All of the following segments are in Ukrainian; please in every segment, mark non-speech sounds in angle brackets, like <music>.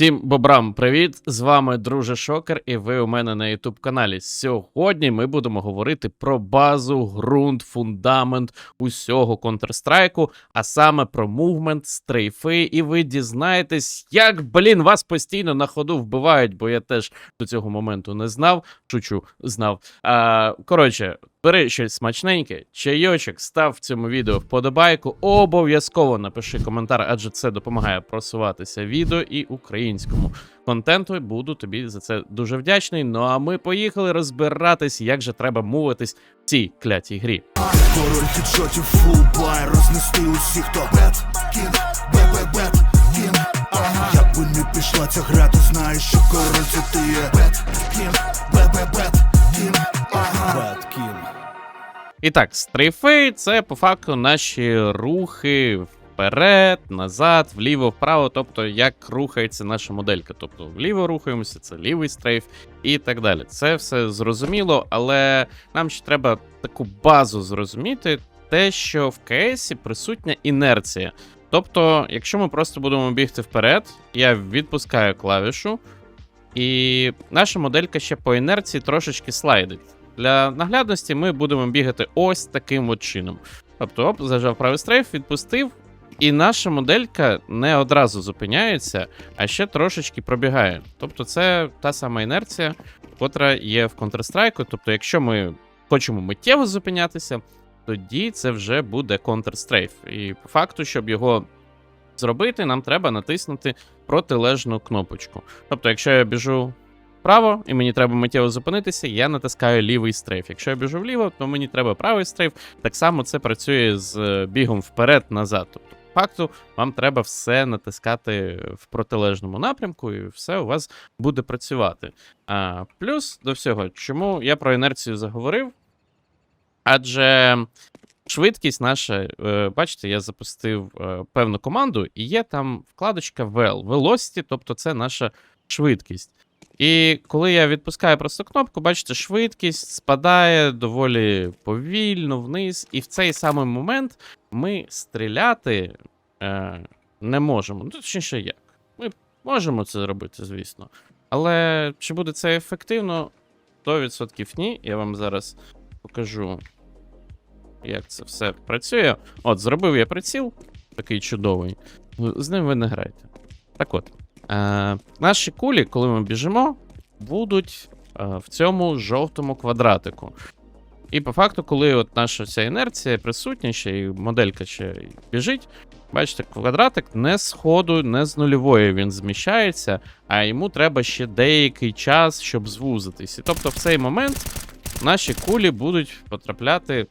Всім бобрам, привіт! З вами друже Шокер, і ви у мене на youtube каналі. Сьогодні ми будемо говорити про базу, ґрунт, фундамент усього Counter-Strike, а саме про мувмент, стрейфи, і ви дізнаєтесь, як, блін, вас постійно на ходу вбивають, бо я теж до цього моменту не знав. Шучу, знав. А, коротше, бери щось смачненьке, чайочок, став цьому відео вподобайку. Обов'язково напиши коментар, адже це допомагає просуватися відео і українському контенту. Буду тобі за це дуже вдячний. Ну а ми поїхали розбиратись, як же треба мовитись в цій клятій грі. Король хедшотів фулбай Рознести усіх, хто бет Кін, бет Кін, ага Як би не пішла ця гра, ти знаєш, що король це ти є Бет, кін, бебе бет Кін, ага Бет, кін І так, стрейфи це по факту наші рухи вперед, назад, вліво, вправо, тобто як рухається наша моделька. Тобто вліво рухаємося, це лівий стрейф і так далі. Це все зрозуміло, але нам ще треба таку базу зрозуміти, те, що в КСі присутня інерція. Тобто, якщо ми просто будемо бігти вперед, я відпускаю клавішу, і наша моделька ще по інерції трошечки слайдить. Для наглядності ми будемо бігати ось таким от чином. Тобто, оп, зажав правий стрейф, відпустив, і наша моделька не одразу зупиняється, а ще трошечки пробігає. Тобто, це та сама інерція, котра є в Counter-Strike. Тобто, якщо ми хочемо миттєво зупинятися, тоді це вже буде Counter-Strafe. І по факту, щоб його зробити, нам треба натиснути протилежну кнопочку. Тобто, якщо я біжу вправо, і мені треба миттєво зупинитися, я натискаю лівий стрейф. Якщо я біжу вліво, то мені треба правий стрейф. Так само це працює з е, бігом вперед-назад. Тобто, факту, вам треба все натискати в протилежному напрямку, і все у вас буде працювати. А, Плюс до всього, чому я про інерцію заговорив? Адже швидкість наша, е, бачите, я запустив е, певну команду, і є там вкладочка VEL, Velocity, тобто це наша швидкість. І коли я відпускаю просто кнопку, бачите, швидкість спадає доволі повільно вниз, і в цей самий момент ми стріляти е, не можемо. Ну, точніше, як? Ми можемо це зробити, звісно. Але чи буде це ефективно? 100% ні. Я вам зараз покажу, як це все працює. От, зробив я приціл, такий чудовий. З ним ви не граєте. Так от. Е, наші кулі, коли ми біжимо, будуть е, в цьому жовтому квадратику. І по факту, коли от наша ця інерція присутня, ще і моделька ще біжить, бачите, квадратик не з ходу, не з нульової він зміщається, а йому треба ще деякий час, щоб звузитись. І тобто в цей момент наші кулі будуть потрапляти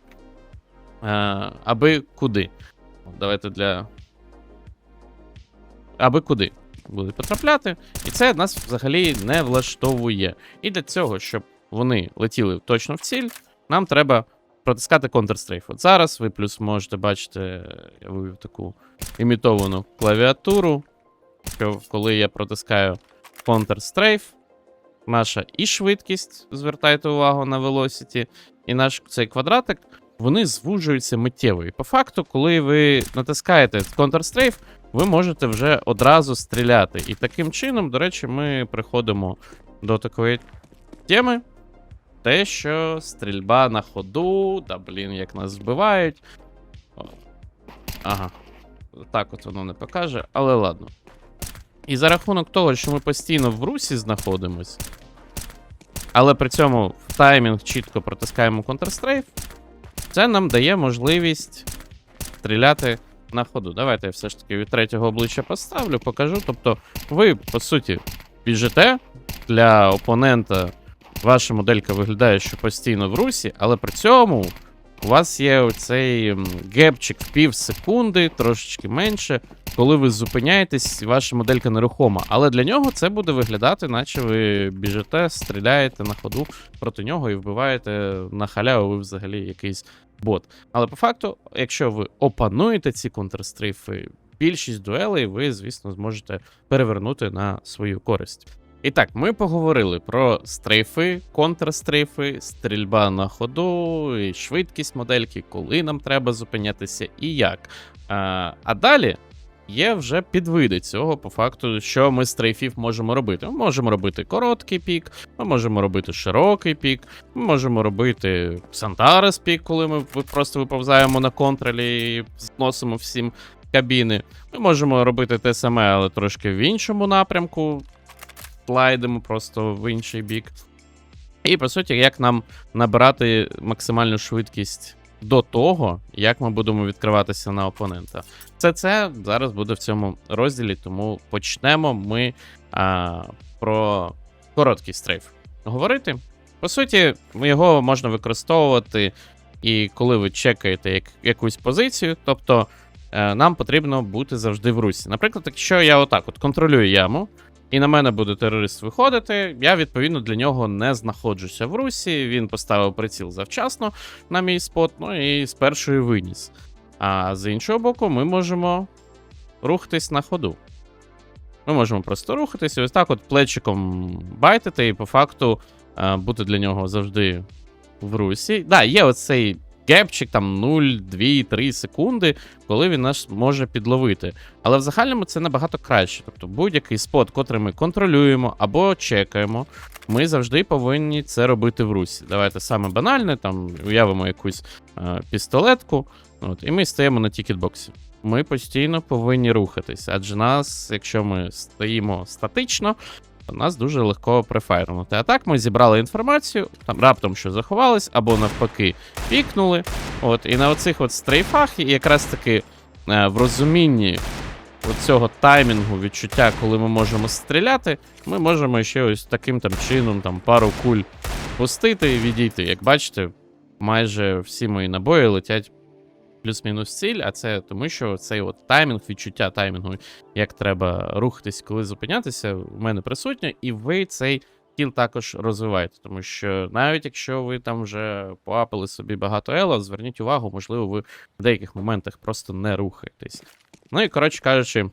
аби куди. Давайте для. Аби куди будуть потрапляти, і це нас взагалі не влаштовує. І для цього, щоб вони летіли точно в ціль, нам треба протискати Counter-Strafe. От зараз ви плюс можете бачити, я вивів таку імітовану клавіатуру, що коли я протискаю Counter-Strafe, наша і швидкість, звертайте увагу на Velocity, і наш цей квадратик, вони звужуються миттєво. І по факту, коли ви натискаєте Counter-Strafe, ви можете вже одразу стріляти. І таким чином, до речі, ми приходимо до такої теми. Те, що стрільба на ходу, та блін, як нас збивають. Ага. Так от воно не покаже, але ладно. І за рахунок того, що ми постійно в русі знаходимось, але при цьому в таймінг чітко протискаємо Counter-Strafe, це нам дає можливість стріляти на ходу. Давайте я все ж таки від третього обличчя поставлю, покажу. Тобто, ви, по суті, біжите для опонента. Ваша моделька виглядає, що постійно в русі, але при цьому у вас є оцей гепчик в пів секунди, трошечки менше, коли ви зупиняєтесь, ваша моделька нерухома. Але для нього це буде виглядати, наче ви біжите, стріляєте на ходу проти нього і вбиваєте на халяву, ви взагалі якийсь бот. Але по факту, якщо ви опануєте ці контрстрейфи, більшість дуелей ви, звісно, зможете перевернути на свою користь. І так, ми поговорили про стрейфи, контрстрейфи, стрільба на ходу, і швидкість модельки, коли нам треба зупинятися і як. А, а далі є вже підвиди цього по факту, що ми з стрейфів можемо робити. Ми можемо робити короткий пік, ми можемо робити широкий пік, ми можемо робити Сантарес пік, коли ми просто виповзаємо на контролі і зносимо всім кабіни. Ми можемо робити те саме, але трошки в іншому напрямку. Слайдимо просто в інший бік. І по суті, як нам набирати максимальну швидкість до того, як ми будемо відкриватися на опонента. Все це зараз буде в цьому розділі, тому почнемо ми а, про короткий стрейф говорити. По суті, його можна використовувати і коли ви чекаєте як, якусь позицію, тобто е, нам потрібно бути завжди в русі. Наприклад, якщо я отак от контролюю яму, і на мене буде терорист виходити, я відповідно для нього не знаходжуся в русі. Він поставив приціл завчасно на мій спот, ну і з першої виніс. А з іншого боку, ми можемо рухатись на ходу. Ми можемо просто рухатись і ось так от плечиком байтити, і по факту е, бути для нього завжди в русі. Да, є оцей гепчик, там 0, 2, 3 секунди, коли він нас може підловити. Але в загальному це набагато краще. Тобто будь-який спот, котрий ми контролюємо або чекаємо, ми завжди повинні це робити в русі. Давайте саме банальне, там уявимо якусь е, пістолетку, от, і ми стаємо на тікетбоксі. Ми постійно повинні рухатись, адже нас, якщо ми стоїмо статично, нас дуже легко префайрнути. А так ми зібрали інформацію, там раптом що заховались, або навпаки пікнули. От, і на оцих от стрейфах, і якраз таки е, в розумінні цього таймінгу, відчуття, коли ми можемо стріляти, ми можемо ще ось таким там чином там пару куль пустити і відійти. Як бачите, майже всі мої набої летять плюс-мінус ціль, а це тому, що цей от таймінг, відчуття таймінгу, як треба рухатись, коли зупинятися, в мене присутнє, і ви цей кіл також розвиваєте. Тому що навіть якщо ви там вже поапили собі багато ело, зверніть увагу, можливо, ви в деяких моментах просто не рухаєтесь. Ну і коротше кажучи,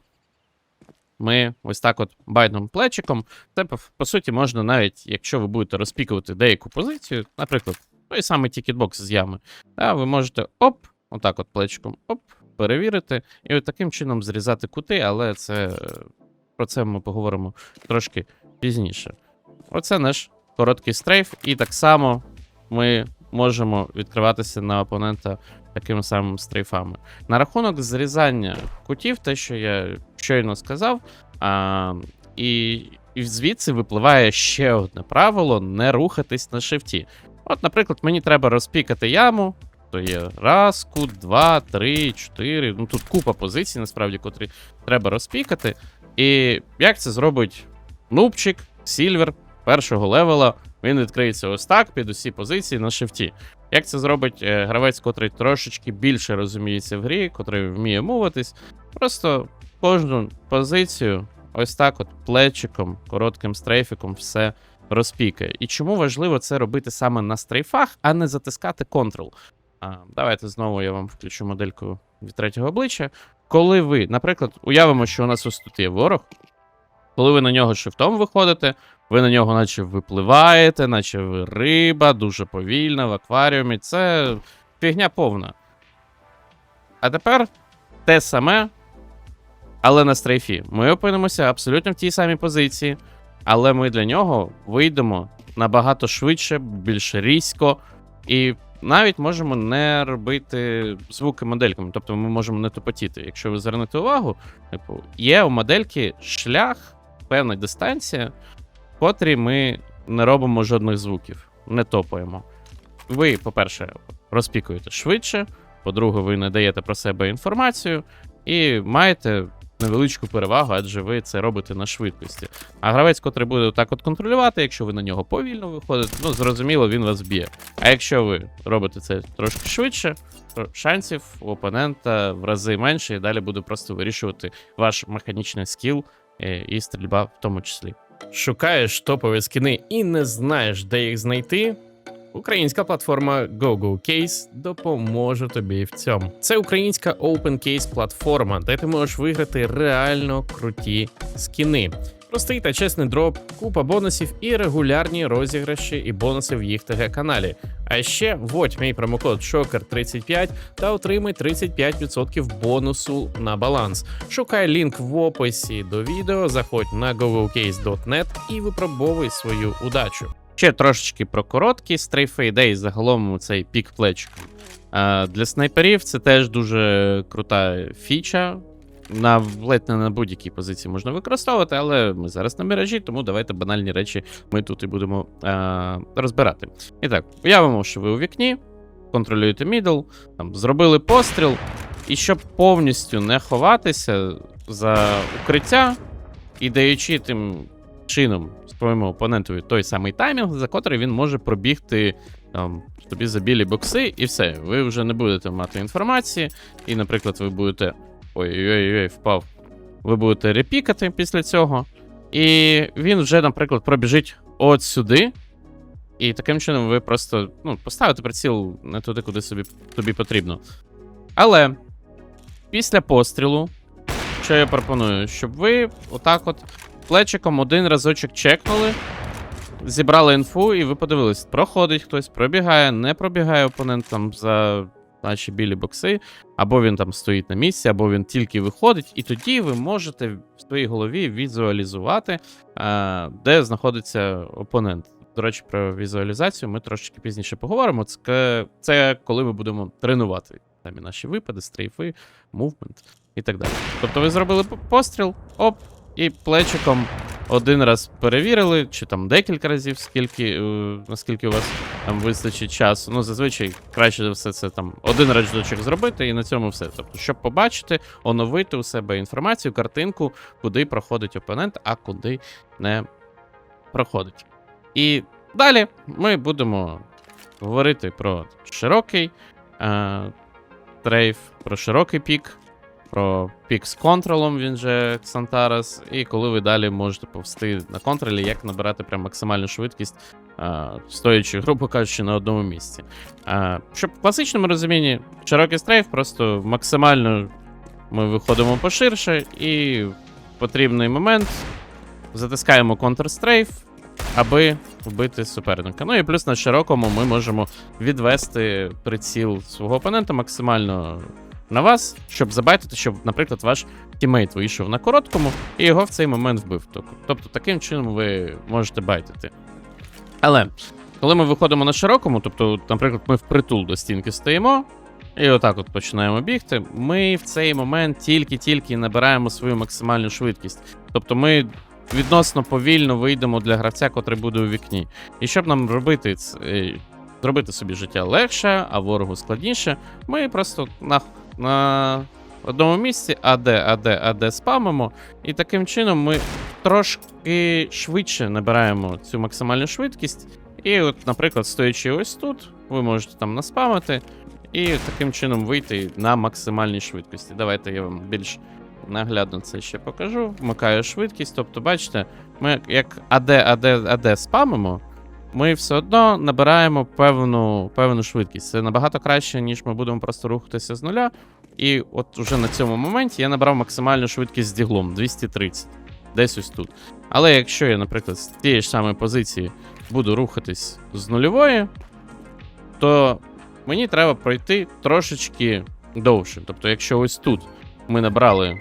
ми ось так от байдним плечиком. Це по суті можна навіть, якщо ви будете розпікувати деяку позицію, наприклад, той самий тікетбокс з ями, та ви можете оп, отак от плечиком, оп, перевірити, і от таким чином зрізати кути, але це про це ми поговоримо трошки пізніше. Оце наш короткий стрейф, і так само ми можемо відкриватися на опонента такими самими стрейфами. На рахунок зрізання кутів, те, що я щойно сказав, а, і, і звідси випливає ще одне правило: не рухатись на шифті. От, наприклад, мені треба розпікати яму. То є раз, кут, два, три, чотири. Ну тут купа позицій, насправді, котрі треба розпікати. І як це зробить нубчик, сільвер першого левела, він відкриється ось так під усі позиції на шифті. Як це зробить е, гравець, котрий трошечки більше розуміється в грі, котрий вміє мовитись, просто кожну позицію ось так от плечиком, коротким стрейфіком все розпікає. І чому важливо це робити саме на стрейфах, а не затискати контрол? Давайте знову я вам включу модельку від третього обличчя. Коли ви, наприклад, уявимо, що у нас ось тут є ворог, коли ви на нього шифтом виходите, ви на нього наче випливаєте, наче ви риба, дуже повільна в акваріумі. Це фігня повна. А тепер те саме, але на стрейфі. Ми опинимося абсолютно в тій самій позиції, але ми для нього вийдемо набагато швидше, більш різко, і навіть можемо не робити звуки модельками, тобто ми можемо не тупотіти. Якщо ви звернете увагу, типу, є у модельки шлях, певна дистанція, в котрій ми не робимо жодних звуків, не топаємо. Ви, по-перше, розпікуєте швидше, по-друге, ви не даєте про себе інформацію і маєте невеличку перевагу, адже ви це робите на швидкості. А гравець, котрий буде так от контролювати, якщо ви на нього повільно виходите, ну зрозуміло, він вас б'є. А якщо ви робите це трошки швидше, то шансів у опонента в рази менше, і далі буде просто вирішувати ваш механічний скіл е, і стрільба в тому числі. Шукаєш топові скини і не знаєш, де їх знайти. Українська платформа GoGoCase допоможе тобі в цьому. Це українська open case платформа, де ти можеш виграти реально круті скіни. Простий та чесний дроп, купа бонусів і регулярні розіграші і бонуси в їх ТГ каналі. А ще вводь мій промокод SHOKER35 та отримай 35% бонусу на баланс. Шукай лінк в описі до відео, заходь на govocase.net і випробовуй свою удачу. Ще трошечки про короткі стрейфи ідеї загалом цей пік плечиком. Для снайперів це теж дуже крута фіча. На ледь не на будь-якій позиції можна використовувати, але ми зараз на мережі, тому давайте банальні речі ми тут і будемо а, розбирати. І так, уявимо, що ви у вікні, контролюєте мідл, там зробили постріл, і щоб повністю не ховатися за укриття і даючи тим чином своєму опонентові той самий таймінг, за котрий він може пробігти там, тобі за білі бокси, і все. Ви вже не будете мати інформації, і, наприклад, ви будете. Ой-ой-ой, впав. Ви будете репікати після цього. І він вже, наприклад, пробіжить от сюди. І таким чином ви просто ну, поставите приціл не туди, куди собі тобі потрібно. Але після пострілу, що я пропоную, щоб ви отак от плечиком один разочок чекнули, зібрали інфу, і ви подивились, проходить хтось, пробігає, не пробігає опонент там за наші білі бокси, або він там стоїть на місці, або він тільки виходить, і тоді ви можете в своїй голові візуалізувати, е, де знаходиться опонент. До речі, про візуалізацію ми трошечки пізніше поговоримо. Це, це коли ми будемо тренувати самі наші випади, стрейфи, мувмент і так далі. Тобто ви зробили постріл, оп, і плечиком один раз перевірили, чи там декілька разів, скільки, е, наскільки у вас там вистачить часу. Ну, зазвичай краще за все це там один разочок зробити, і на цьому все. Тобто, щоб побачити, оновити у себе інформацію, картинку, куди проходить опонент, а куди не проходить. І далі ми будемо говорити про широкий е, трейф, про широкий пік, про пік з контролом, він же Xantaras, і коли ви далі можете повсти на контролі, як набирати прям максимальну швидкість, е, стоячи, грубо кажучи, на одному місці. Е, щоб в класичному розумінні широкий стрейф, просто максимально ми виходимо поширше, і в потрібний момент затискаємо контрстрейф, аби вбити суперника. Ну і плюс на широкому ми можемо відвести приціл свого опонента максимально на вас, щоб забайтити, щоб, наприклад, ваш тімейт вийшов на короткому і його в цей момент вбив. Тобто таким чином ви можете байтити. Але коли ми виходимо на широкому, тобто, наприклад, ми впритул до стінки стоїмо. І отак от починаємо бігти. Ми в цей момент тільки-тільки набираємо свою максимальну швидкість. Тобто ми відносно повільно вийдемо для гравця, котрий буде у вікні. І щоб нам робити е, зробити собі життя легше, а ворогу складніше, ми просто на, на одному місці АД, АД, АД спамимо, і таким чином ми трошки швидше набираємо цю максимальну швидкість. І, от, наприклад, стоячи ось тут, ви можете там наспамити, і таким чином вийти на максимальній швидкості. Давайте я вам більш наглядно це ще покажу. Вмикаю швидкість. Тобто, бачите, ми як АД, АД, АД спамимо, ми все одно набираємо певну, певну швидкість. Це набагато краще, ніж ми будемо просто рухатися з нуля. І от уже на цьому моменті я набрав максимальну швидкість з діглом 230. Десь ось тут. Але якщо я, наприклад, з тієї ж самої позиції буду рухатись з нульової, то мені треба пройти трошечки довше. Тобто, якщо ось тут ми набрали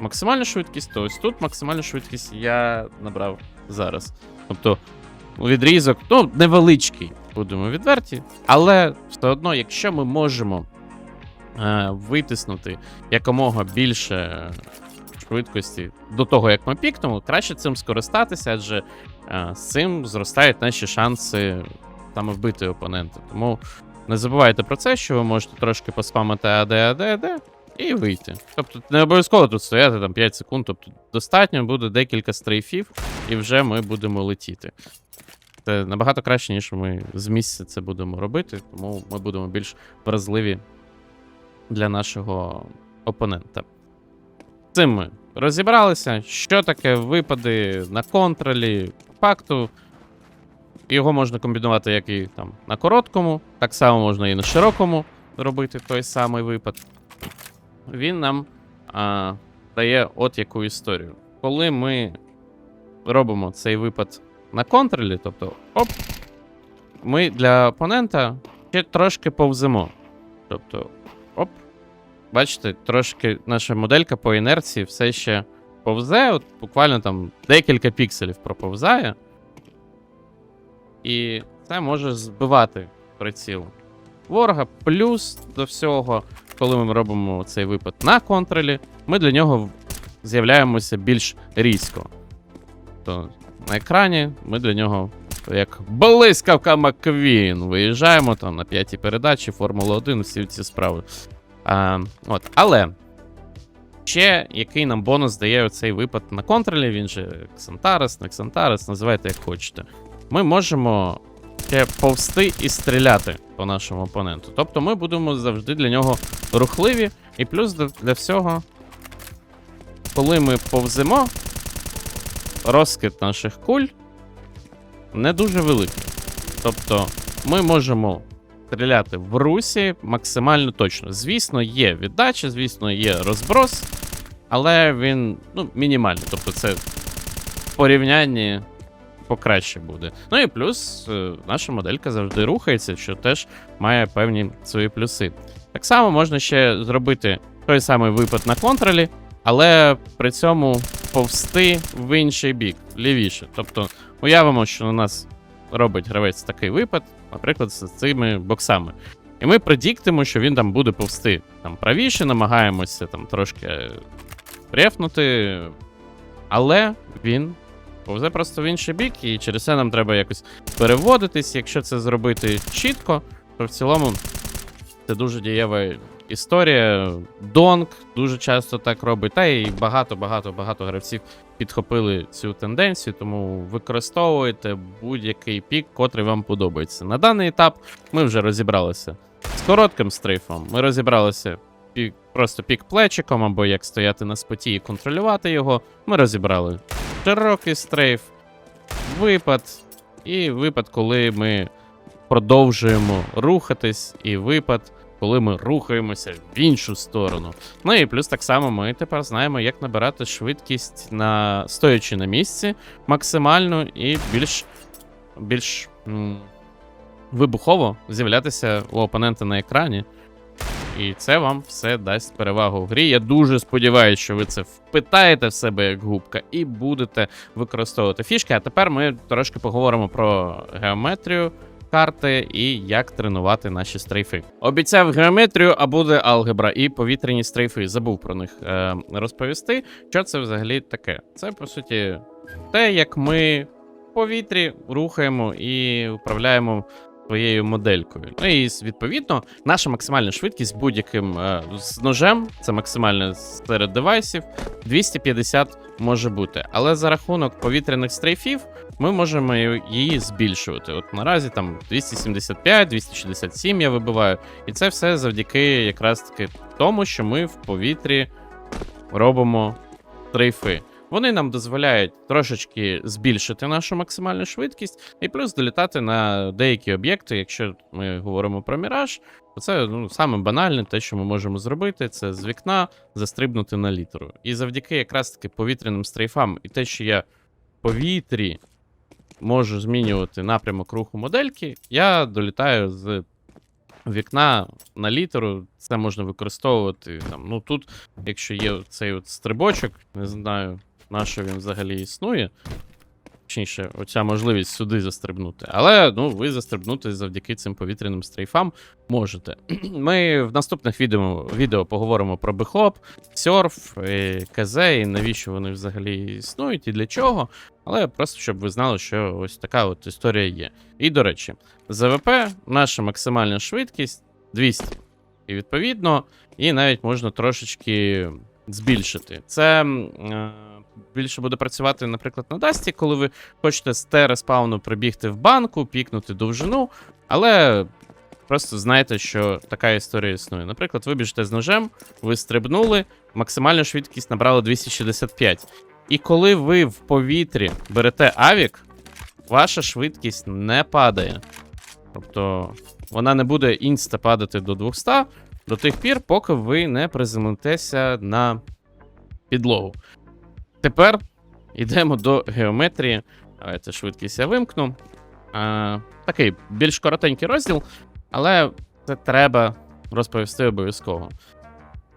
максимальну швидкість, то ось тут максимальну швидкість я набрав зараз. Тобто, відрізок, ну, невеличкий, будемо відверті, але все одно, якщо ми можемо е, витиснути якомога більше швидкості до того, як ми пікнемо, краще цим скористатися, адже е, з цим зростають наші шанси саме вбити опонента. Тому не забувайте про це, що ви можете трошки поспамити АД, АД, АД і вийти. Тобто не обов'язково тут стояти там 5 секунд, тобто достатньо буде декілька стрейфів, і вже ми будемо летіти. Це набагато краще, ніж ми з місця це будемо робити, тому ми будемо більш вразливі для нашого опонента. Цим ми розібралися, що таке випади на контролі факту. Його можна комбінувати як і там на короткому, так само можна і на широкому робити той самий випад. Він нам а, дає от яку історію. Коли ми робимо цей випад на контролі, тобто оп, ми для опонента ще трошки повземо. Тобто, оп. Бачите, трошки наша моделька по інерції все ще повзе, от буквально там декілька пікселів проповзає. І це може збивати приціл ворога. Плюс до всього, коли ми робимо цей випад на контролі, ми для нього з'являємося більш різко. То на екрані ми для нього, як блискавка Маквін, виїжджаємо там на п'ятій передачі, Формула 1, всі ці справи. А, от. Але ще який нам бонус дає цей випад на контролі, він же Ксантарес, не Ксантарес, називайте як хочете. Ми можемо ще повсти і стріляти по нашому опоненту. Тобто ми будемо завжди для нього рухливі, і плюс для всього, коли ми повземо, розкид наших куль не дуже великий. Тобто ми можемо стріляти в русі максимально точно. Звісно, є віддача, звісно, є розброс, але він ну, мінімальний. Тобто, це в порівнянні покраще буде. Ну і плюс е, наша моделька завжди рухається, що теж має певні свої плюси. Так само можна ще зробити той самий випад на контролі, але при цьому повсти в інший бік, лівіше. Тобто, уявимо, що у нас робить гравець такий випад, наприклад, з цими боксами. І ми предіктимо, що він там буде повсти там правіше, намагаємося там трошки е, рефнути, але він повзе просто в інший бік, і через це нам треба якось переводитись. Якщо це зробити чітко, то в цілому це дуже дієва історія. Донк дуже часто так робить, та і багато-багато-багато гравців підхопили цю тенденцію, тому використовуйте будь-який пік, котрий вам подобається. На даний етап ми вже розібралися з коротким стрейфом. Ми розібралися пік, просто пік плечиком, або як стояти на споті і контролювати його. Ми розібрали широкий стрейф, випад, і випад, коли ми продовжуємо рухатись, і випад, коли ми рухаємося в іншу сторону. Ну і плюс так само ми тепер знаємо, як набирати швидкість на стоячи на місці максимально і більш, більш м, вибухово з'являтися у опонента на екрані. І це вам все дасть перевагу в грі. Я дуже сподіваюся, що ви це впитаєте в себе як губка і будете використовувати фішки. А тепер ми трошки поговоримо про геометрію карти і як тренувати наші стрейфи. Обіцяв геометрію, а буде алгебра і повітряні стрейфи. Забув про них е, розповісти. Що це взагалі таке? Це по суті те, як ми в повітрі рухаємо і управляємо своєю моделькою. Ну і відповідно, наша максимальна швидкість будь-яким е, з ножем, це максимальне серед девайсів, 250 може бути. Але за рахунок повітряних стрейфів ми можемо її збільшувати. От наразі там 275, 267 я вибиваю. І це все завдяки якраз таки тому, що ми в повітрі робимо стрейфи. Вони нам дозволяють трошечки збільшити нашу максимальну швидкість, і плюс долітати на деякі об'єкти. Якщо ми говоримо про міраж, то це ну, саме банальне, те, що ми можемо зробити, це з вікна застрибнути на літеру. І завдяки якраз таки повітряним стрейфам, і те, що я в повітрі можу змінювати напрямок руху модельки, я долітаю з вікна на літеру. Це можна використовувати. Там, ну тут, якщо є цей от стрибочок, не знаю, на що він взагалі існує. Точніше, оця можливість сюди застрибнути. Але ну, ви застрибнути завдяки цим повітряним стрейфам можете. <clears throat> Ми в наступних відео, відео поговоримо про бихоп, серф, і КЗ, і навіщо вони взагалі існують і для чого. Але просто щоб ви знали, що ось така от історія є. І до речі, ЗВП наша максимальна швидкість 200. І відповідно, і навіть можна трошечки збільшити. Це е, більше буде працювати, наприклад, на Дасті, коли ви хочете з Т-респауну прибігти в банку, пікнути довжину, але просто знайте, що така історія існує. Наприклад, ви біжите з ножем, ви стрибнули, максимальну швидкість набрали 265. І коли ви в повітрі берете авік, ваша швидкість не падає. Тобто вона не буде інста падати до 200 до тих пір, поки ви не приземлитеся на підлогу. Тепер йдемо до геометрії. Давайте швидкість я вимкну. А, такий більш коротенький розділ, але це треба розповісти обов'язково.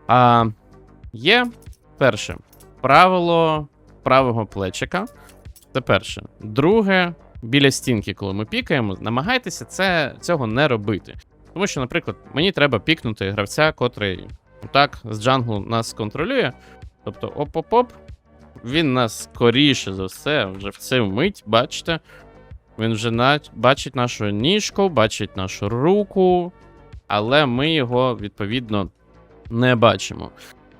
А, є перше правило правого плечика. Це перше. Друге, біля стінки, коли ми пікаємо, намагайтеся це, цього не робити. Тому що, наприклад, мені треба пікнути гравця, котрий так з джанглу нас контролює. Тобто, оп-оп-оп. Він нас скоріше за все, вже в цю мить, бачите. Він вже на... бачить нашу ніжку, бачить нашу руку, але ми його, відповідно, не бачимо.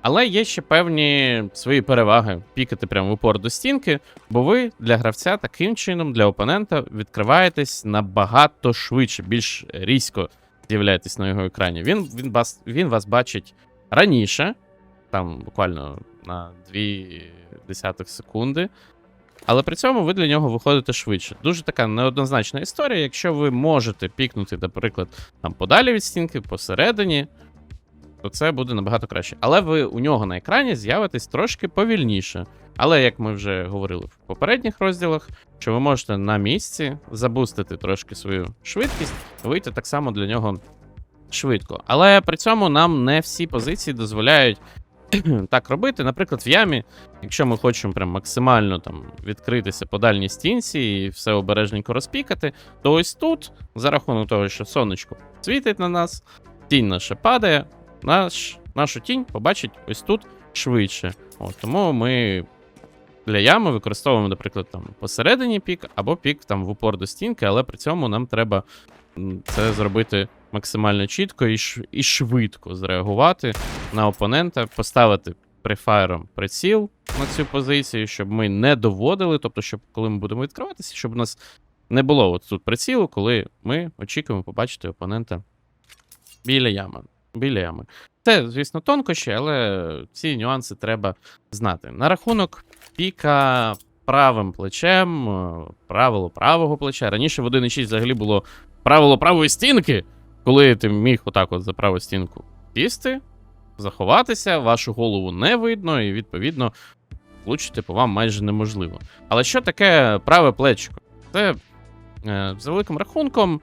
Але є ще певні свої переваги пікати прямо в упор до стінки, бо ви для гравця таким чином, для опонента, відкриваєтесь набагато швидше, більш різко з'являєтесь на його екрані. Він, він, вас, він вас бачить раніше, там буквально на 2 секунди. Але при цьому ви для нього виходите швидше. Дуже така неоднозначна історія. Якщо ви можете пікнути, наприклад, там подалі від стінки, посередині, то це буде набагато краще. Але ви у нього на екрані з'явитесь трошки повільніше. Але як ми вже говорили в попередніх розділах, що ви можете на місці забустити трошки свою швидкість, вийти так само для нього швидко. Але при цьому нам не всі позиції дозволяють <clears throat> так робити. Наприклад, в ямі, якщо ми хочемо прям максимально там відкритися по дальній стінці і все обережненько розпікати, то ось тут, за рахунок того, що сонечко світить на нас, тінь наша падає, наш, нашу тінь побачить ось тут швидше. От, тому ми для ями використовуємо, наприклад, там посередині пік або пік там в упор до стінки, але при цьому нам треба це зробити максимально чітко і, швидко зреагувати на опонента, поставити префайром приціл на цю позицію, щоб ми не доводили, тобто, щоб коли ми будемо відкриватися, щоб у нас не було от тут прицілу, коли ми очікуємо побачити опонента біля ями. Біля ями. Це, звісно, тонкощі, але ці нюанси треба знати. На рахунок піка правим плечем, е, правило правого плеча. Раніше в 1.6 влвзагалі було правило правої стінки, коли ти міг отак от за праву стінку сісти, заховатися, вашу голову не видно, і відповідно влучити по вам майже неможливо. Але що таке праве плечко? Це е, за великим рахунком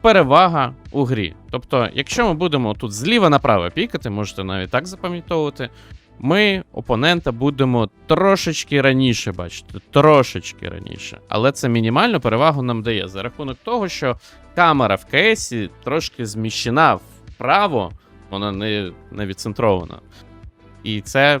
перевага у грі. Тобто, якщо ми будемо тут зліва направо пікати, можете навіть так запам'ятовувати, ми опонента будемо трошечки раніше бачити, трошечки раніше. Але це мінімальну перевагу нам дає за рахунок того, що камера в кейсі трошки зміщена вправо, вона не, не відцентрована. І це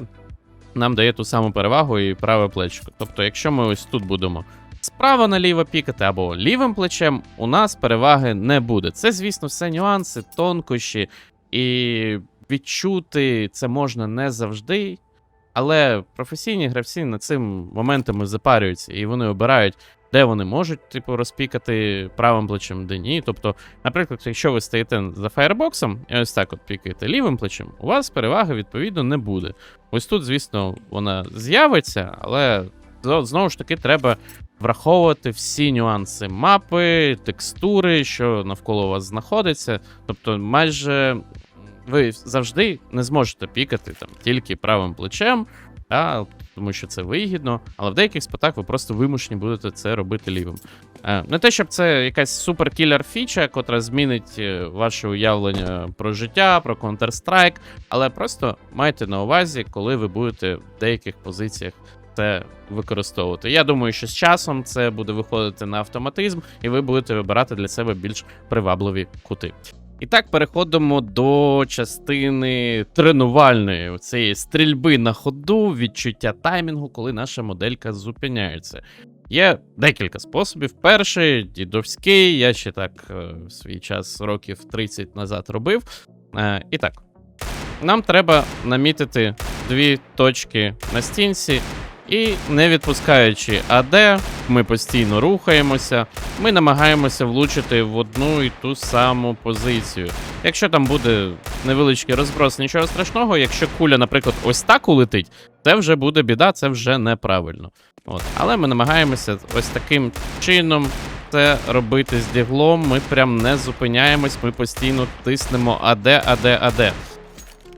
нам дає ту саму перевагу і праве плечко. Тобто, якщо ми ось тут будемо справа наліво пікати або лівим плечем, у нас переваги не буде. Це, звісно, все нюанси, тонкощі, і відчути це можна не завжди. Але професійні гравці над цим моментами запарюються, і вони обирають, де вони можуть, типу, розпікати правим плечем, де ні. Тобто, наприклад, якщо ви стоїте за фаєрбоксом і ось так от пікаєте лівим плечем, у вас переваги відповідно не буде. Ось тут, звісно, вона з'явиться, але знову ж таки треба враховувати всі нюанси мапи, текстури, що навколо вас знаходиться. Тобто, майже ви завжди не зможете пікати там тільки правим плечем, а, тому що це вигідно, але в деяких спотах ви просто вимушені будете це робити лівим. Е, не те, щоб це якась суперкілер фіча, котра змінить е, ваше уявлення про життя, про Counter-Strike, але просто майте на увазі, коли ви будете в деяких позиціях це використовувати. Я думаю, що з часом це буде виходити на автоматизм, і ви будете вибирати для себе більш привабливі кути. І так переходимо до частини тренувальної цієї стрільби на ходу, відчуття таймінгу, коли наша моделька зупиняється. Є декілька способів. Перший дідовський, я ще так е, в свій час років 30 назад робив. Е, І так, нам треба намітити дві точки на стінці, і не відпускаючи АД, ми постійно рухаємося, ми намагаємося влучити в одну і ту саму позицію. Якщо там буде невеличкий розброс, нічого страшного. Якщо куля, наприклад, ось так улетить, це вже буде біда, це вже неправильно. От. Але ми намагаємося ось таким чином це робити з діглом. Ми прям не зупиняємось, ми постійно тиснемо АД, АД, АД.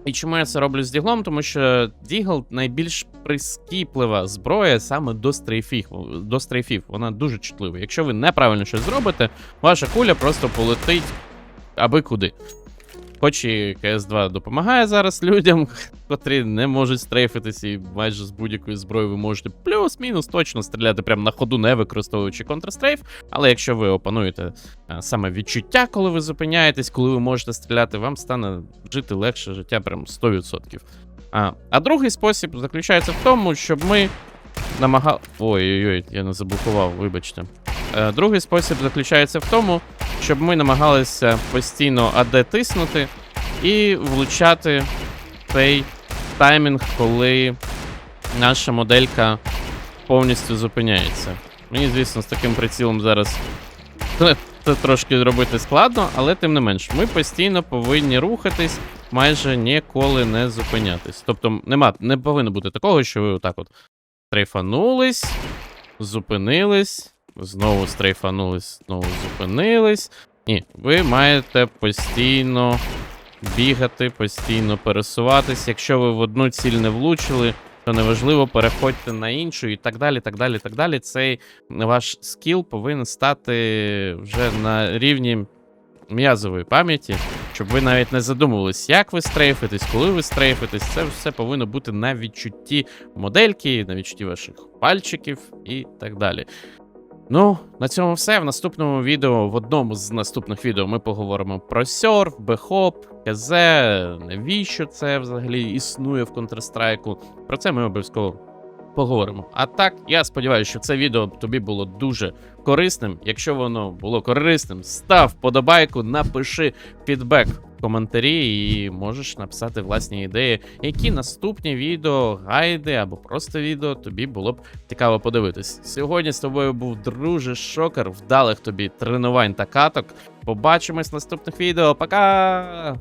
І чому я це роблю з діглом? Тому що дігл найбільш прискіплива зброя саме до стрейфів. До стрейфів. Вона дуже чутлива. Якщо ви неправильно щось зробите, ваша куля просто полетить аби куди. Хоч і КС2 допомагає зараз людям, котрі не можуть стрейфитись, і майже з будь-якої зброї ви можете плюс-мінус точно стріляти прямо на ходу, не використовуючи контрстрейф. Але якщо ви опануєте а, саме відчуття, коли ви зупиняєтесь, коли ви можете стріляти, вам стане жити легше життя прям 100%. А, а другий спосіб заключається в тому, щоб ми намагали. Ой-ой-ой, я не заблокував, вибачте. Е, другий спосіб заключається в тому, щоб ми намагалися постійно АД тиснути і влучати цей таймінг, коли наша моделька повністю зупиняється. Мені, звісно, з таким прицілом зараз <laughs> це, трошки робити складно, але тим не менш, ми постійно повинні рухатись, майже ніколи не зупинятись. Тобто, нема, не повинно бути такого, що ви отак от стрейфанулись, зупинились, знову стрейфанулись, знову зупинились. Ні, ви маєте постійно бігати, постійно пересуватись. Якщо ви в одну ціль не влучили, то неважливо, переходьте на іншу і так далі. так далі, так далі. Цей ваш скіл повинен стати вже на рівні м'язової пам'яті, щоб ви навіть не задумувались, як ви стрейфитесь, коли ви стрейфитесь. Це все повинно бути на відчутті модельки, на відчутті ваших пальчиків і так далі. Ну, на цьому все. В наступному відео, в одному з наступних відео, ми поговоримо про серф, бехоп, КЗ, навіщо це взагалі існує в Counter-Strike. Про це ми обов'язково поговоримо. А так, я сподіваюся, що це відео тобі було дуже корисним. Якщо воно було корисним, став подобайку, напиши фідбек в коментарі і можеш написати власні ідеї, які наступні відео, гайди або просто відео тобі було б цікаво подивитись. Сьогодні з тобою був друже Шокер, вдалих тобі тренувань та каток. Побачимось в наступних відео. Пока!